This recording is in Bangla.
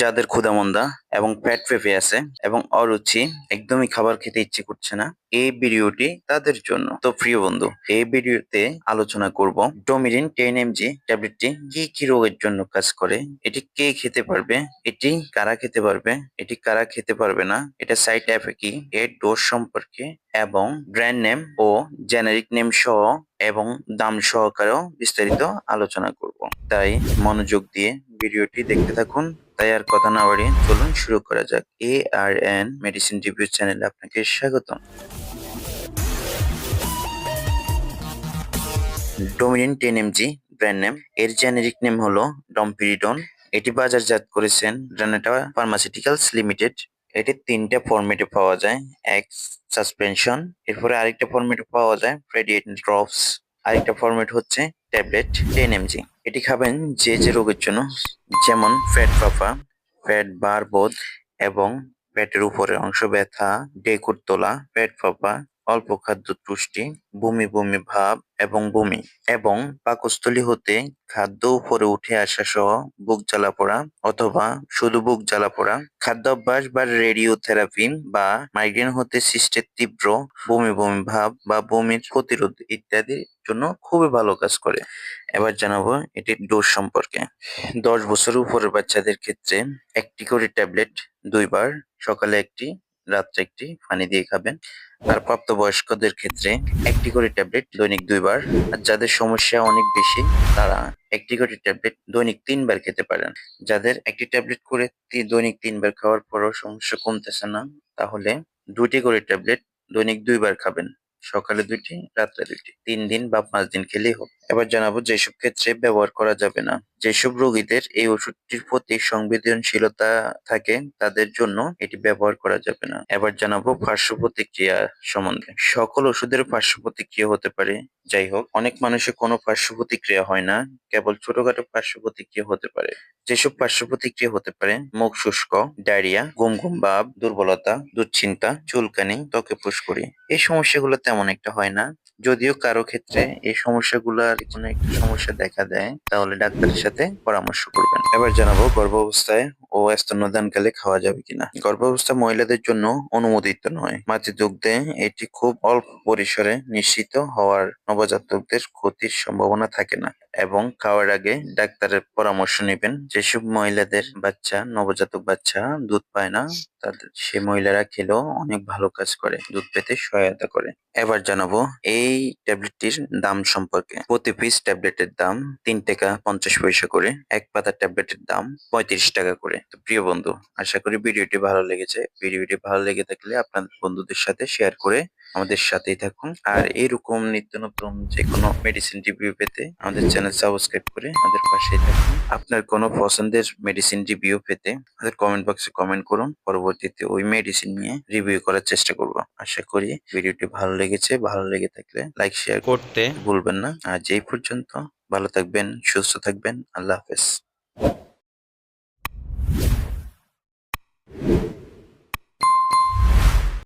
যাদের ক্ষুধামন্দা এবং পেট পেঁপে আছে এবং অরুচি, একদমই খাবার খেতে ইচ্ছে করছে না, এই ভিডিওটি তাদের জন্য। তো প্রিয় বন্ধু, এই ভিডিওতে আলোচনা করব ডোমিরিন টেন এমজি ট্যাবলেটটি কি কি রোগের জন্য কাজ করে, এটি কে খেতে পারবে, এটি কারা খেতে পারবে, এটি কারা খেতে পারবে না, এটা সাইড এফেক্ট কি, এর ডোজ সম্পর্কে, এবং ব্র্যান্ড নেম ও জেনারিক নেম সহ এবং দাম সহকারেও বিস্তারিত আলোচনা করব। তাই মনোযোগ দিয়ে ভিডিওটি দেখতে থাকুন তাই আর কথা না বাড়িয়ে চলুন শুরু করা যাক। A R N medicine review চ্যানেলে আপনাকে স্বাগতম। ডোমিনিন টেন এমজি ব্র্যান্ড নেম এর জেনেরিক নেম হলো ডমপিরিডন এটি বাজারজাত করেছেন রানাটা ফার্মাসিউটিক্যালস লিমিটেড এটি তিনটা ফরম্যাটে পাওয়া যায়। এক সাসপেনশন এরপরে আরেকটা ফরম্যাটে পাওয়া যায় রেডিয়েট ড্রপস আরেকটা ফরম্যাট হচ্ছে ট্যাবলেট টেন এমজি এটি খাবেন যে যে রোগের জন্য, যেমন ফ্যাট ফাফা ফ্যাট বার বোধ এবং পেটের উপরে অংশ ব্যথা, ডেকুর তোলা পেট ফাঁপা অল্প খাদ্য তুষ্টি বমি বমি ভাব এবং বমি এবং পাকস্থলী হতে খাদ্য উপরে উঠে আসা সহ বুক জ্বালা পড়া অথবা শুধু বুক জ্বালা পড়া, খাদ্যাভ্যাস বা রেডিও রেডিওথেরাপি বা মাইগ্রেন হতে সৃষ্টের তীব্র বমি বমি ভাব বা বমির প্রতিরোধ ইত্যাদির জন্য খুবই ভালো কাজ করে। এবার জানাব এটির ডোজ সম্পর্কে। দশ বছর উপরের বাচ্চাদের ক্ষেত্রে একটি করে ট্যাবলেট দুইবার, সকালে একটি রাত্রে একটি পানি দিয়ে খাবেন। আর প্রাপ্তবয়স্কদের ক্ষেত্রে একটি করে ট্যাবলেট দৈনিক দুইবার। আর যাদের সমস্যা অনেক বেশি, তারা একটি করে ট্যাবলেট দৈনিক তিনবার খেতে পারেন। যাদের একটি ট্যাবলেট করে দৈনিক তিনবার খাওয়ার পরও সমস্যা কমতেছে না, তাহলে দুটি করে ট্যাবলেট দৈনিক দুইবার খাবেন। সকালে দুইটি, রাত্রে দুইটি। তিন দিন বা পাঁচ দিন খেলেই হবে। এবার জানাব যেসব ক্ষেত্রে ব্যবহার করা যাবে না। যেসব রোগীদের এই ওষুধটির প্রতি সংবেদনশীলতা থাকে, তাদের জন্য এটি ব্যবহার করা যাবে না। এবার জানাব পার্শ্ব প্রতিক্রিয়া সম্বন্ধে। সকল ওষুধের পার্শ্ব প্রতিক্রিয়া হতে পারে। যাই হোক, অনেক মানুষের কোনো পার্শ্ব প্রতিক্রিয়া হয় না, কেবল ছোটখাটো পার্শ্ব প্রতিক্রিয়া হতে পারে। যেসব পার্শ্ব প্রতিক্রিয়া হতে পারে, মুখ শুষ্ক, ডায়রিয়া ঘুম ঘুম ভাব, দুর্বলতা, দুশ্চিন্তা, চুলকানি, ত্বকে ফুসকুড়ি। এই সমস্যাগুলো তেমন একটা হয় না। যদিও কারও ক্ষেত্রে এই সমস্যাগুলোর কোনো একটু সমস্যা দেখা দেয়, তাহলে ডাক্তারের সাথে পরামর্শ করবেন। এবার জানাব গর্ভ অবস্থায় ও স্তন্যদানকালে খাওয়া যাবে কিনা। গর্ভাবস্থা মহিলাদের জন্য অনুমোদিত নয়। মাতৃদুগ্ধে এটি খুব অল্প পরিসরে নিশ্চিত হওয়ার নবজাতকদের ক্ষতির সম্ভাবনা থাকে না। এবং খাওয়ার আগে ডাক্তারের পরামর্শ নেবেন। যেসব মহিলাদের বাচ্চা, নবজাতক বাচ্চা দুধ পায় না, তাদের, সে মহিলারা খেলেও অনেক ভালো কাজ করে, দুধ পেতে সহায়তা করে। এবার জানাব এই ট্যাবলেটটির দাম সম্পর্কে। প্রতি পিস ট্যাবলেটের দাম তিন টাকা পঞ্চাশ পয়সা করে, এক পাতা ট্যাবলেটের দাম পঁয়ত্রিশ টাকা করে। তো প্রিয় বন্ধু, আশা করি ভিডিওটি ভালো লেগেছে। ভিডিওটি ভালো লেগে থাকলে আপনাদের বন্ধুদের সাথে শেয়ার করে আমাদের সাথেই থাকুন। আর এরকম নিত্য নতুন যে কোনো মেডিসিন রিভিউ পেতে আমাদের চ্যানেল সাবস্ক্রাইব করে আমাদের পাশেই থাকুন। আপনার কোনো পছন্দের মেডিসিন রিভিউ পেতে আমাদের কমেন্ট বক্সে কমেন্ট করুন। পরবর্তীতে ওই মেডিসিন নিয়ে রিভিউ করার চেষ্টা করব। আশা করি ভিডিওটি ভালো লেগেছে। ভালো লেগে থাকলে লাইক শেয়ার করতে ভুলবেন না। আর যেই পর্যন্ত। ভালো থাকবেন সুস্থ থাকবেন। আল্লাহ হাফেজ।